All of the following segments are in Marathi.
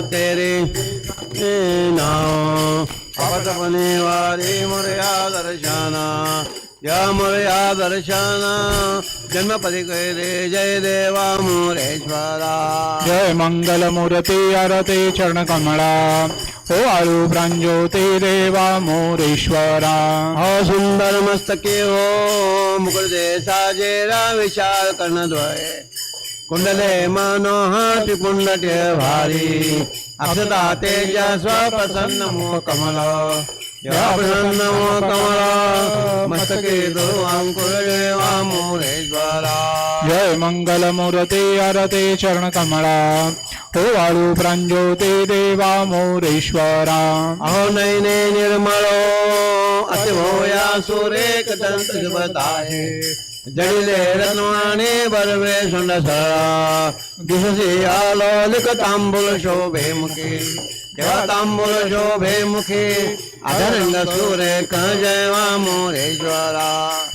तेरे नाव अपतपणे वारे मोरया दर्शना। या मोरया दर्शना। जन्मपदी कैरे जय देवा मोरेश्वरा। जय मंगल मूर्ती आरते चरण कमळा हो आळू प्रांजोते देवा मोरेश्वरा। हो सुंदर मस्तके हो मुकुटे साजेरा विशाल कर्णद्वय कुंडले मनोहाटी पुंडटे भारी. अक्षता तेजा स्वप्रसन्न मो कमल. प्रसन्न मो कमल. मस्तके दुरु अंकुर देवा मोरेश्वरा जय मंगल मूर्ती आरते चरण कमळा हो आळू प्रांजोते देवा मोरेश्वरा. अहो नैने निर्मळो अतिभोया दंत जुबताहे जडिले रत्नवाणे बरवे सुंड सळा दिससे आलो लिख तांबूल शोभे मुखे। देवा तांबूल शोभे मुखे। अधरंग सुरेख जयवा मोरेश्वरा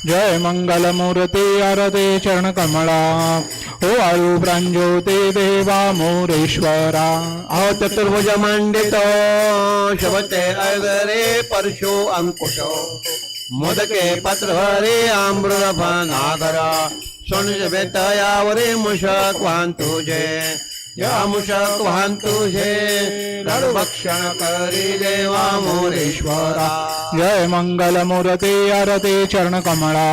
जय मंगल मूर्ती आरते चरण कमळा हो आळू प्रांजोते देवा मोरेश्वरा। अहो चतुर्भुज मंडितो। शबते अगरे परशो अंकुशो। मोदके पत्रहरे आम्र नागरा सोनज बेतयावरे मुषक वाहन तुझे या मुषक वाहन तुझे भक्षण करी देवा मोरेश्वरा। जय मंगल मूर्ती आरते चरण कमळा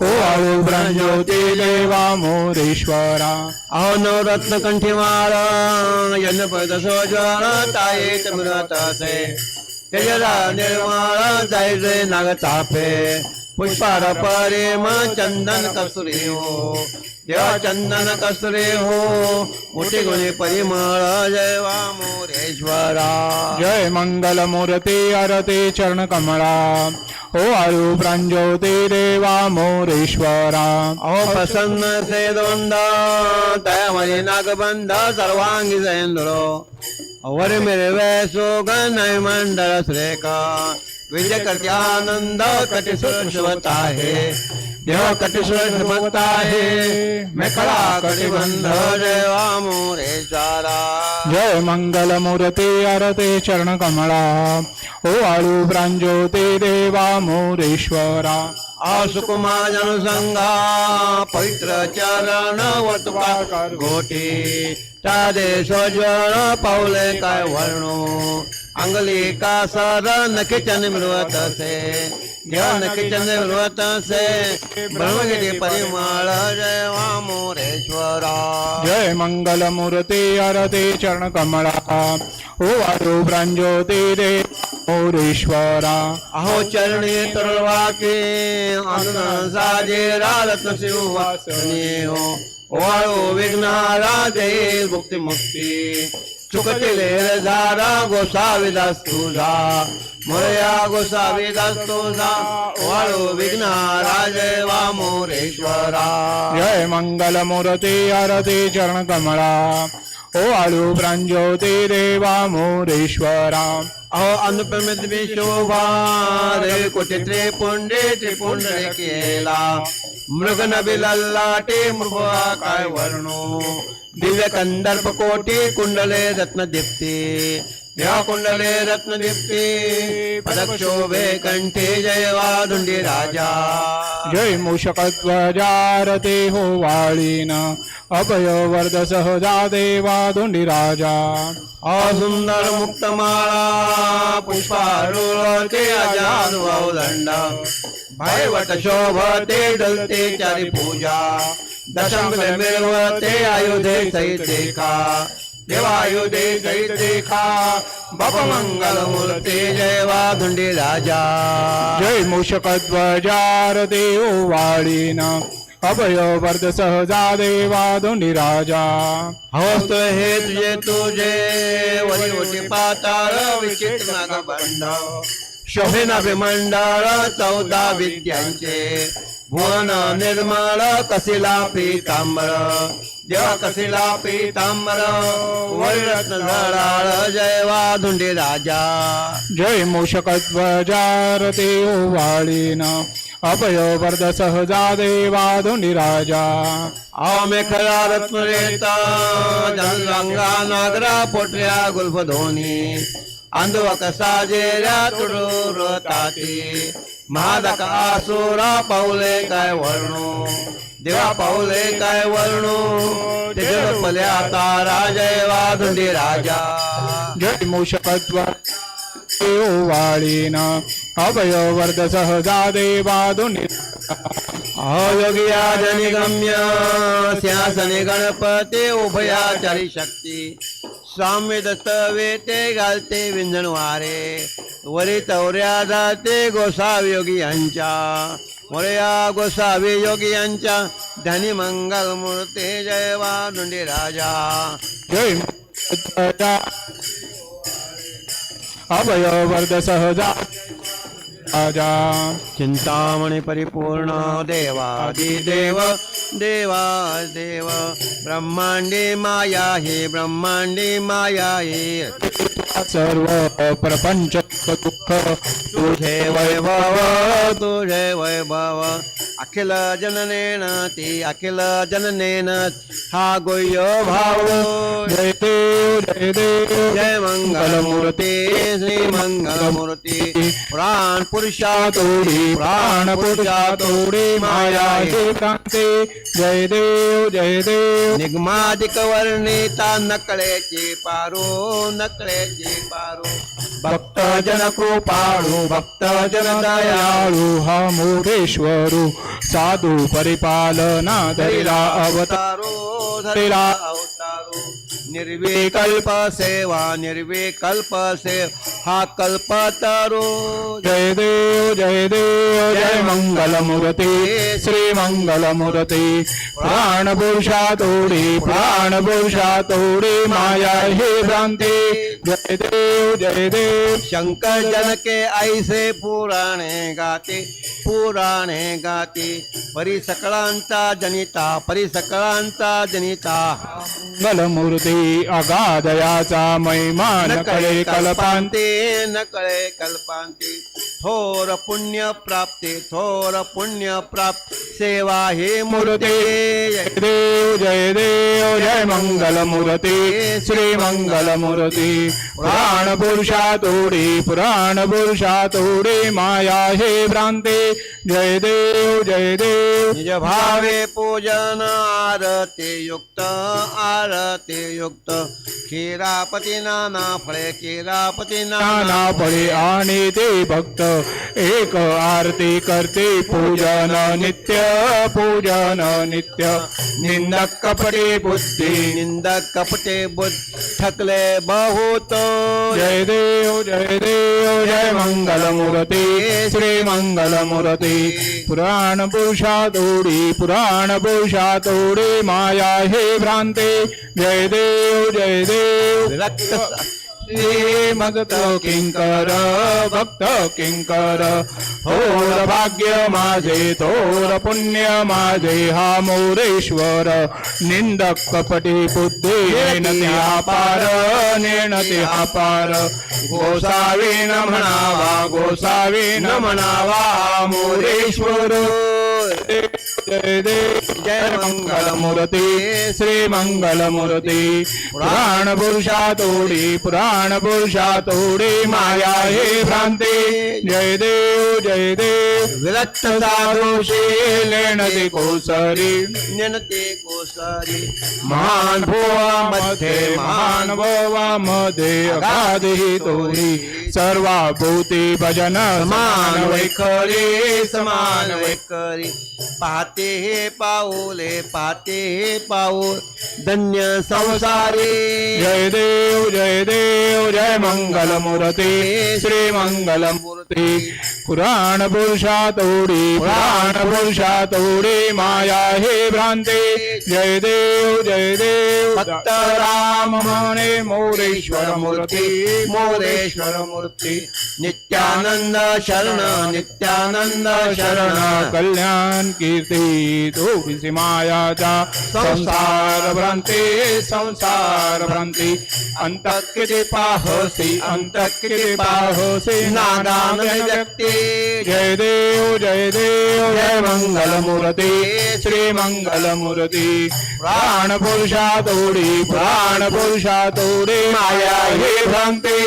हो आळू प्रांजोते देवा मोरेश्वरा। अहो नवरत्न कंठीमाळ यज्ञपद सोज्वाळ ताये चमरतासे तेजरा निर्माळ जायजे नाग चाफे पुष्पार परेम चंदन कसुरी हो देवा चंदन कसुरे हो मोठे गुणे परिमळ जय वा मोरेश्वरा जय मंगल मूर्ती आरते चरण कमळा हो आळू प्रांजोते देवा मोरेश्वरा। अहो प्रसन्न से दोंड दयामणी नागबंध सर्वांगी जयेंद्रो। वर मेरे वैसो गण मंडळ श्रेका। विजय कट्यानंद कटी सुरक्षवत आहे देवा कटी सुरक्षवत आहे मेखळा कटिबंध देवा मोरेश्वरा जय मंगल मूर्ती आरते चरण कमळा हो आळू प्रांजोते देवा मोरेश्वरा। आसुकुमा जनसंघा पवित्र चरण वर्तुका गोटी तादे सोज्वळ पावले काय वर्णो। अंगली का सर नखिचन मिळवत असे देवा नखिचन मिळवत असे ब्रह्मगिरी परिमळ जय वा मोरेश्वरा जय मंगल मूर्ती आरते चरण कमळा हो आळू प्रांजोते देवा मोरेश्वरा। अहो चरणी तरुळवाके आनंद साजे रत्न शिववासने हो। वाळो विघ्नारा दे मुक्ती मुक्ती चुकटिले झारा गोसाविदास तुझा. मया गोसाविदास तुझा. वाळो विघ्नारा जय वा मोरेश्वरा. जय मंगल मूर्ती आरती चरण कमळा. हो आळू प्रांजोते देवा मोरेश्वरा अहो अनुपमित विशोभा रे कोटी त्रिपुंडे त्रिपुंडे केला मृग नबिलल्लाटे मृगवा काय वर्णो दिव्य कंदर्प कोटी कुंडले रत्न दीप्ती देवा कुंडले रत्न दीप्ती पदक शोभे कंठे जयवा धुंडी राजा। जय मूषकध्वजारते हो वाळीन अभय वर्ध सहजा देवा राजा सुंदर मुक्तमाळा पुष्पारुळते अजानुभाव दंड भयवट शोभते डलते चारी पूजा दशम मिळवते आयुधे सैतेका देवा आयुधे सैतेका बाप मंगल मूर्ती जय वाधुंडी राजा। जय मूषकध्वजारते हो वाळीन अभय वर्ध सहजा देवा राजा। हवस्त हे तुझे तुझे वरी पाताळ विचित्र नागबंड शोभे नाभिमंडळ चौदा विद्यांचे भुवन निर्मळ कसिला पीतांबर देवा कसिला पीतांबर वररत्न झळाळ जय वाधुंडी राजा जय मूषकध्वजारते हो वाळीन अभय वरद सहजा देवाधुनिराजा मेखला रत्नरेता जनरंगा नागरा पोटऱ्या गुल्फधोनी अंधवक साजेऱ्या तुडूर ताती। महादक आसुरा पाऊले काय वर्णू? देवा पाऊले काय वर्णू? ते जगपले आता राजयवा धुंडी राजा. जय मूषकत्व वाळीन अभय वरद सहजा देवाधुनिराजा अयोगिया जनिगम्य सिंहासने गणपती उभयाचारी शक्ती. स्वामी दत्तवे ते घालते विंजण वरी तवऱ्या जाते गोसावी योगी यांच्या. वरया गोसावी योगी यांच्या. धनी मंगल मूर्ते जय वानुंडी राजा. जय अभय वरद सहजा. राजा। चिंतामणी परिपूर्ण देवादिदेव देवादेव। ब्रह्मांडी माया हे ब्रह्मांडी माया हे सर्व प्रपंच दुःख तुझे वैभव। तुझे वैभव। अखिल जननेन ती अखिल जननेन हा गुह्य भाव। जय देव जय देव जय मंगलमूर्ती श्री मंगलमूर्ती। पुराण पुरुषा तोडी प्राण पुरुषा तोडे माया हे क्रांते जय देव जय देव. निगमाधिक वर्णिता नकळेची पारो नकळेची पारो. भक्त जन कृपाळू भक्त जन दयाळू हा मोरेश्वरू. साधू परिपालना धरिला अवतार अवतारो धरिला अवतारो. निर्विकल्प सेवा निर्विकल्प सेवा हा कल्पतरो। जय देव जय देव जय मंगल मूर्ति श्री मंगल मूर्ति प्राण पुरुषा तोडी प्राण पुरुषा तोडी माया हे भ्रांती। जय देव जय देव। शंकर जन के ऐसे पुराणे गाते पुराणे गाते। परी सकळांचा जनिता परी सकळांचा जनिता। मंगल मूर्ती अगाधयाचा महिमा नकळे कल्पांती. कल्पांते न कळे कल्पांते. थोर पुण्य प्राप्ते थोर पुण्य प्राप्त. सेवा हे मूर्ते. जय देव जय देव जय मंगल मूर्ती. श्री मंगल मूर्ती. पुराण पुरुषा तोडी पुराण पुरुषा तोडी माया हे भ्रांते. जय देव जय देव निज भावे पूजन आरते युक्त आरते युक्त. खीरापती नाना फळे खीरापती नाना. फळे आणि ते भक्त. एक आरती करते पूजन नित्य पूजन नित्य. निंदक कपटे बुद्धी. निंदक कपटे बुद्ध थकले बहुत. जय देव जय देव जय मंगल मूर्ती श्री मंगल मूर्ती पुराण पुरुषा तोडी पुराण पुरुषा तोडी माया हे भ्रांते. जय देव जय देव. विरक्त श्री भक्त किंकर भक्त किंकर. थोर भाग्य माझे थोर पुण्य माझे हा मोरेश्वर. निंदक कपटी बुद्धी नेणते हा पार नेणते हा पार गोसावी न म्हणावा गोसावी न म्हणावा मोरेश्वर. जय देव जय मंगल मूर्ती श्री मंगल मूर्ती पुराण पुरुषा तोडी पुराण पुरुषा तोडी माया हे भ्रांती जय देव जय देव विरक्त साधुषे लेणते कोसरी नेनते कोसरी महान भोवा मध्ये महान भोवा मध्ये अगाधी तोरी सर्वा भूती भजन समान वैखरी समान वैखरी पाहते हे पाऊले पाहते हे पाऊल. धन्य संसारी. जय देव जय देव जय मंगल मूर्ती श्री मंगल मूर्ती पुराण पुरुषा तोडी पुराण पुरुषा तोडी माया हे भ्रांती. जय देव जय देव. भक्त राम म्हणे मोरेश्वर मूर्ती. मोरेश्वर मूर्ती. नित्यानंद शरण नित्यानंद शरण. कल्याण कीर्ती. तो मायाचा संसार भ्रांती संसार भ्रांती अंत किती पाहसी अंत किती पाहसी नादान व्यक्ती जय देव जय देव जय मंगलमूर्ती श्री मंगलमूर्ती प्राण पुरुषा तोडी प्राण पुरुषा तोडी माया हे भ्रांती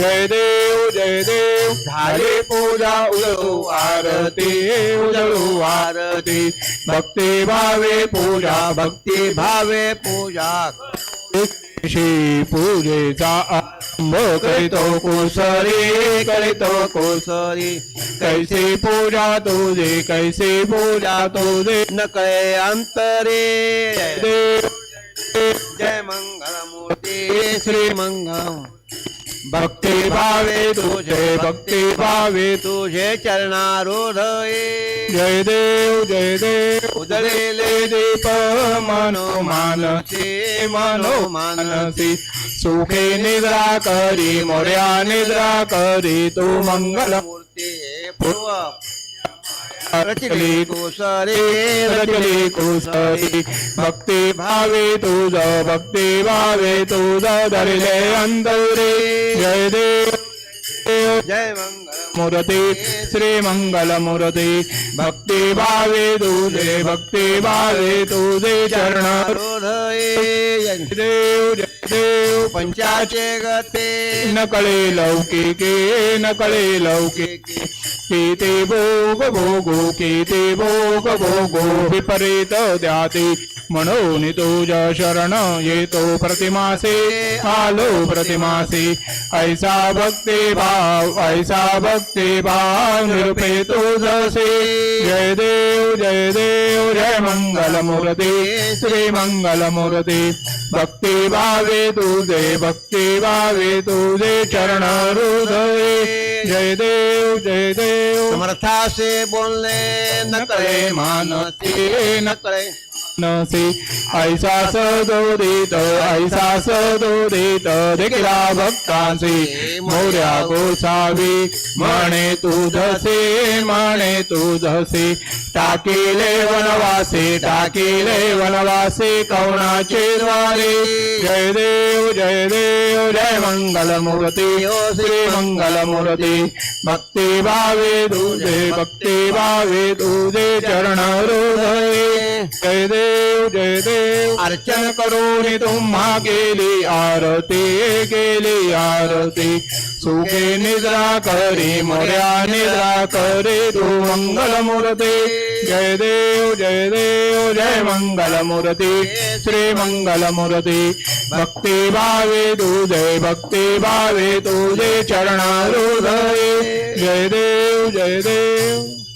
जय देव जय देव झाले पूजा उजळू आरती उजळू आरती भक्ती भावे पूजा भक्ती भावे पूजा। श्री पूजेचा आरंभ करीतो कुसरी करीतो कुसरी। कैसे पूजा तुझे कैसे पूजा तुझे। न कळे अंतरे। देव। जय मंगल मूर्ती श्री मंगल भक्ती भावे तुझे भक्ती भावे तुझे चरणारोधये। जय देव जय देव उदळेले दीप मनो मानसी मनो मानसी। सुखे निद्रा करी मोर्या निद्रा करी तू मंगल मूर्ती पूर्व रचली रचली कुसरे रचली कुसरी भक्ती भावे तुझ भक्ति भावे तुझ धरले अंतरे जय देव। जय मंगल मूर्ती श्री मंगल मूर्ती। भक्ति भावे तुझे भक्ति भावे तुझे चरण देव जय देव पंचाचे गते. न कळे लौकिके न कळे लौकिके केते भोग भोगो केते भोग भोगो. विपरीत द्याते म्हणून तुझ्या शरण येतो प्रतिमासे. आलो प्रतिमासे. ऐसा भक्ती भाव ऐसा भक्ती भाव निरुपे तुझसे. जय देव जय देव. जय मंगल मूर्ती श्री मंगल मूर्ती। भक्ती भावे तुझे भक्ती भावे तुझे चरण हृदय। जय देव जय देव। समर्थासे बोलणे न कळे मानसी न कळे नसे ऐसा सदोदित ऐसा सदोदित देखला भक्तांचे मोर्या गोसावी म्हणे तुझसे म्हणे तुझसे टाकिले वनवासे टाकिले वनवासे कौणाचे द्वारे. जय देव जय देव जय मंगल मूर्ती श्री मंगल मूर्ती भक्ती भावे तुझे भक्ती भावे तुझे चरण हृदय जय देव जय देव अर्चन करून तुम्हा केली आरती केली आरती. सुखे निद्रा करी मोर्या निद्रा करे तू मंगल मूर्ती जय देव जय देव जय मंगल मूर्ती श्री मंगल मूर्ती भक्ती भावे तुझे भक्ती भावे तुझे चरण हृदय जय देव जय देव।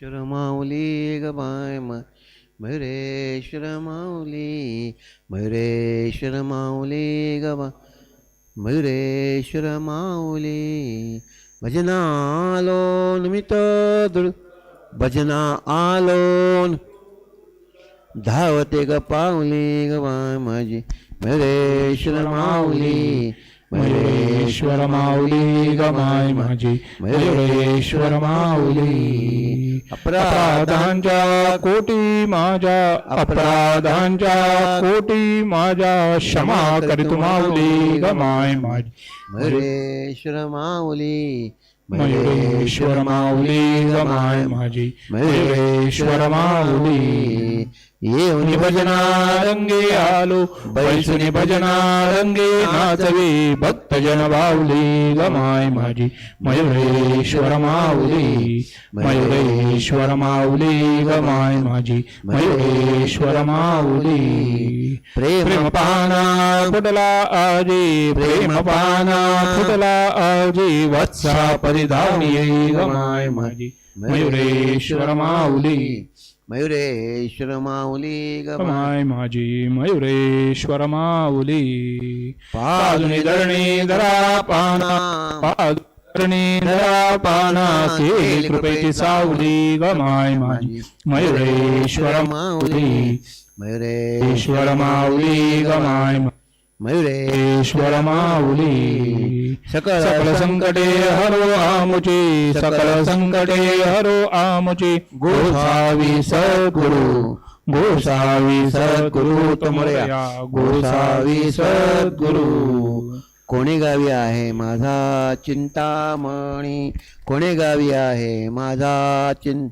श्रमावली ग बाय मयुरेश्वर माऊली मयुरेश्वर माऊली ग बा. मयुरेश्वर माऊली भजना आलो निमित्त दृ भजना आलोन. धावते ग पावली ग बाय माझी. मयुरेश्वर माऊली महेश्वर माऊली गमाय माझी. महेश्वर माऊली. अपराधांच्या कोटी माझ्या अपराधांच्या कोटी माझ्या क्षमा करीत माऊली गमाय माझी. मयुरेश्वर माऊली मयुरेश्वर माऊली गमाय माझी. मयुरेश्वर माऊली. येऊन भजना रंगे आलो बैसुनी भजना रंगे नाचवे भक्तजन बावली गमाय माझी मयुरेश्वर माऊली मयुरेश्वर माऊली गमाय माझी मयुरेश्वर माऊली प्रेम पाना फुटला आजी प्रेम पाना फुटला आजी वत्सा परिधानी गमाय माझी मयुरेश्वर माऊली मयुरेश्वर माऊली ग माय माझी मयुरेश्वर माऊली. पादुनी धरणी धरा पाना पादुनी धरा पाना केली कृपेची सावली. गमाय माझी मयुरेश्वर माऊली. मयुरेश्वर माऊली गमाय मयुरेश्वर माऊली सकल सकल संकटे हरो आमुची। सकल संकटे हरो आमुची। गोसावी सद्गुरु। गोसावी सद्गुरु तुमया गोसावी सद्गुरु। कोणी गावी आहे माझा चिंतामणी? कोणी गावी आहे माझा चिं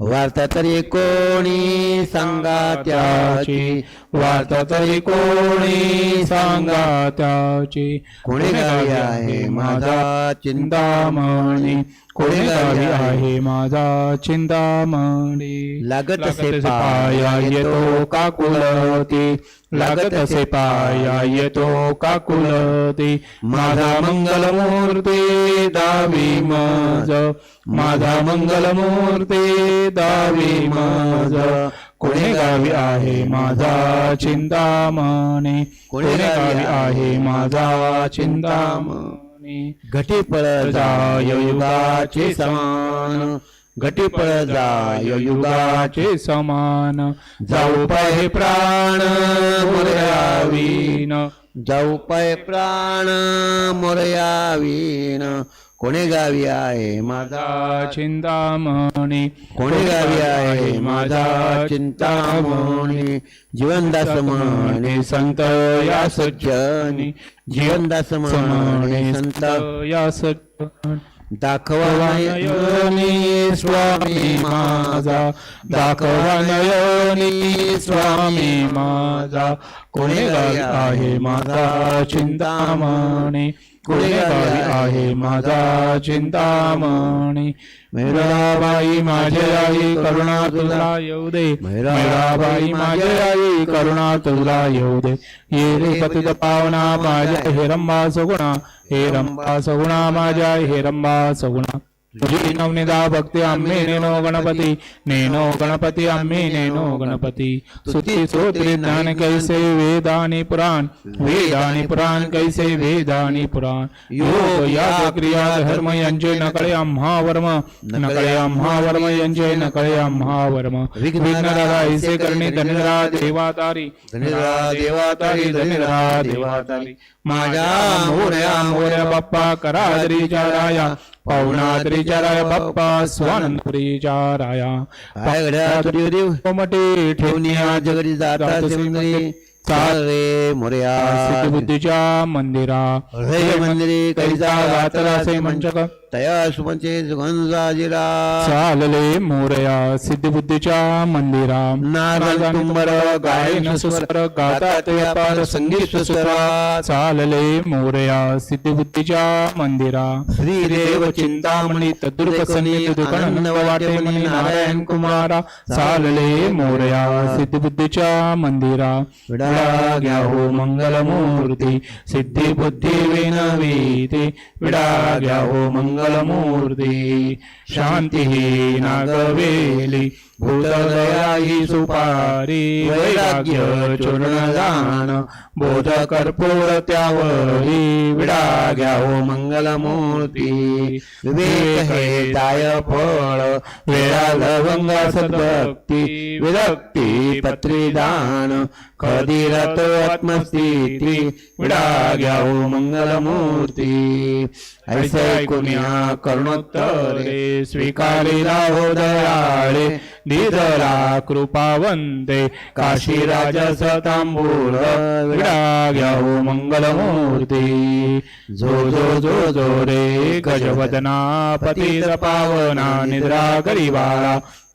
वार्ता तरी कोणी सांगा त्याची? वार्ता तरी कोणी सांगा त्याची. कोणी गावी आहे माझा चिंतामणी. कोणी गावी आहे माझा चिंतामणी. लागत असे पाया येतो काकुलती लागत असे पाया येतो काकुलती माझा मंगलमूर्ती दावी मज माझा मंगलमूर्ती दावी मज कोणी गावी आहे माझा चिंतामणी? कोणी गावी आहे माझा चिंतामणी? घटी पळ जाय युगाचे समान. घटी पळ युगाचे समान. जाऊ पाहे प्राण मुरयावीन. जाऊ पाय प्राण मोरयावीन. कोणी गावी आहे माझा चिंतामणी? कोणी गावी आहे माझा चिंतामणी? जीवनदास म्हणे संत या सज्जनी जीवनदास म्हणे संत या सज्जन दाखवा नयनी स्वामी माझा दाखवा नयनी स्वामी माझा कोणी गावी आहे माझा चिंतामणी? गावी आहे माझा चिंतामणी. मैराबाई माझे आई करुणा तुला येऊ दे. मैराबाई माझे आई करुणा तुला येऊ दे. ये रे पतित पावना माझ्या हे रंबा सगुणा हे रंबा सगुणा माझ्या हे रंबा सगुणा तुझी नवनिदा भक्ती आम्ही नैनो गणपति। नेनो गणपती आम्ही नेनो गणपती। सुती स्तोत्री ज्ञान कैसे वेदानी पुराण। वेदानी पुराण कैसे वेदानी पुराण। योग याग क्रिया धर्म यांचे नकळे आम्हा वर्म नकळे आम्हा वर्म यांचे नकळे आम्हा वर्म विघ्न दादा ऐसे करणे धनिरा देवातारी। धनिरा देवातारी धनिरा देवातारी। माझ्या मोर्या मोर्या बाप्पा करादरीच्या राया पवनादरीच्या राया बाप्पा स्वानंदपुरीच्या राया देव कोमटे ठेवनिया जगरी जाता सेवंदरी चाल रे मोरया। बुद्धीच्या मंदिरा। हृदय मंदिरी कैसा गातला से मंचक तया सुमचे सुगंधाजिरा चालले मोरया सिद्धिबुद्धीच्या मंदिरा. तुंबर गायन सुस्वर गातात व्यापार संगीत सुस्वरा चालले मोरया सिद्धिबुद्धीच्या मंदिरा. श्रीदेव चिंतामणी तद्रुप सन्निध दुकान वाटे नारायण कुमारा. चालले मोरया सिद्धिबुद्धीच्या मंदिरा. विडा घ्या हो मंगलमूर्ती. सिद्धी बुद्धी विनवीती. विडा घ्या हो मंगलमूर्ती. शांती ही नागवेली भूतदया ही सुपारी वैराग्य चूर्ण दान बोध कर्पूर त्यावरी विडा घ्या हो मंगलमूर्ती विवेक हे दाय फळ वेळा लवंग सद्भक्ती विरक्ती पत्रीदान कधी रत आत्मस्थिती विडा घ्या हो मंगलमूर्ती। ऐसे ऐकुन्या करुणोत्तरे स्वीकारी राहो दयाळे निधरा कृपावंते। काशी राजस तांबूळ विडा घ्या मंगलमूर्ती। जो जो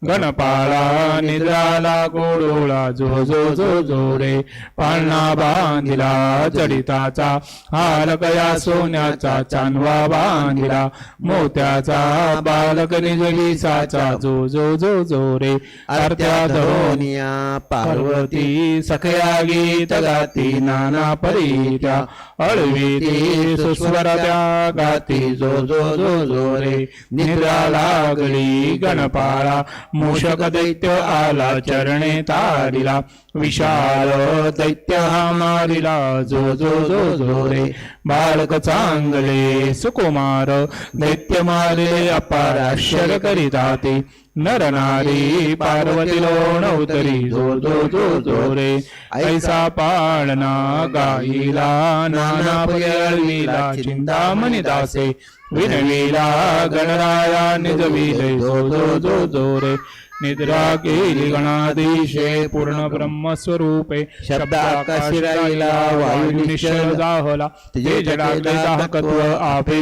गणपाला निद्राला गोडोळा जो जो जो जो रे. पाळणा बांधिला जडिताचा हालकया सोन्याचा चांदवा बांधिला मोत्याचा बालक निजलिसाचा जो जो जो जो रे. आरत्या धोनिया पार्वती पार्वती सखया गीत गाती नाना परीत्या अळवीती सुस्वरत्या गाती जो जो जो जो रे निद्रा लागली गणपाळा मूषक दैत्य आला चरणे तारिला विशाल दैत्य हा मारिला जो जो जो जो रे बालक चांगले सुकुमार दैत्य मारे अपार आश्चर्य करिता ते नर नारी पार्वती लोण उतरी जो जो जो जो रे. ऐसा पाळना गाईला नाना पयळविला चिंतामणी दासे. विनविला गणराया निजविले जो जो जो जो रे. निद्रा केली गणाधीशे पूर्ण ब्रह्मस्वरूपे राहिला, वायू निश्चल जाहला ते जडागले दाहकत्व आपे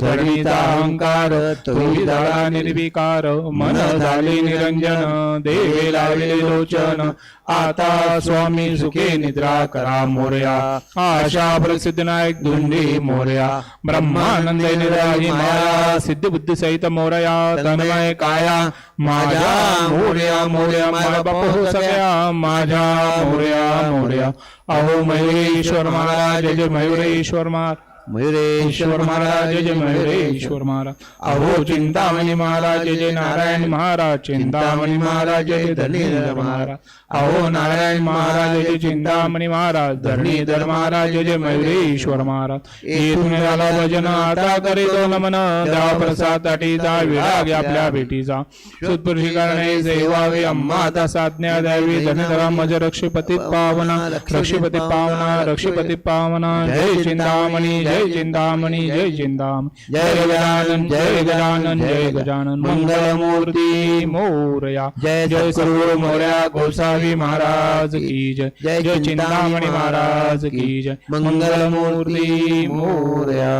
धरणीचा अहंकार तुम्ही निर्विकार मन झाले निरंजन देवे लावले लोचन आता स्वामी सुखे निद्रा करा मोरया आशा प्रसिद्ध नायक धुंडी मोरया ब्रह्मानंद निद्रा ही माया सिद्ध बुद्धी सहित मोरया तन्मय काया माझ्या मोरया मोरया माझा बाप हो सगळ्या. माझ्या मोरया मोरया. अहो मयुरेश्वर महाराज जय मयुरेश्वर महाराज. मयुरेश्वर महाराज, जय मयुरेश्वर महाराज। अहो, चिंतामणी महाराज, जय नारायण महाराज, चिंतामणी महाराज, जय धरणीधर महाराज। अहो, नारायण महाराज, जय चिंतामणी महाराज, धरणीधर महाराज, जय मयुरेश्वर महाराज। भजन, आता करीतो नमन। द्या प्रसाद अटीचा, विराग आपल्या भेटीचा। सुतपुरुषी करणे सेवावे अम्माता साज्ञा द्यावी धनधरा, मज, रक्षपती, पावना। रक्षपती पावना रक्षपती, पावना। जय चिंतामणी जय चिंतामणी जय चिंताम जय गजानन जय गजानन जय गजानन। मंगलमूर्ती मोरया। जय जय सर्व मोर्या गोसावी महाराज की जय। जय चिंतामणी महाराज की जय। मंगलमूर्ती मोरया।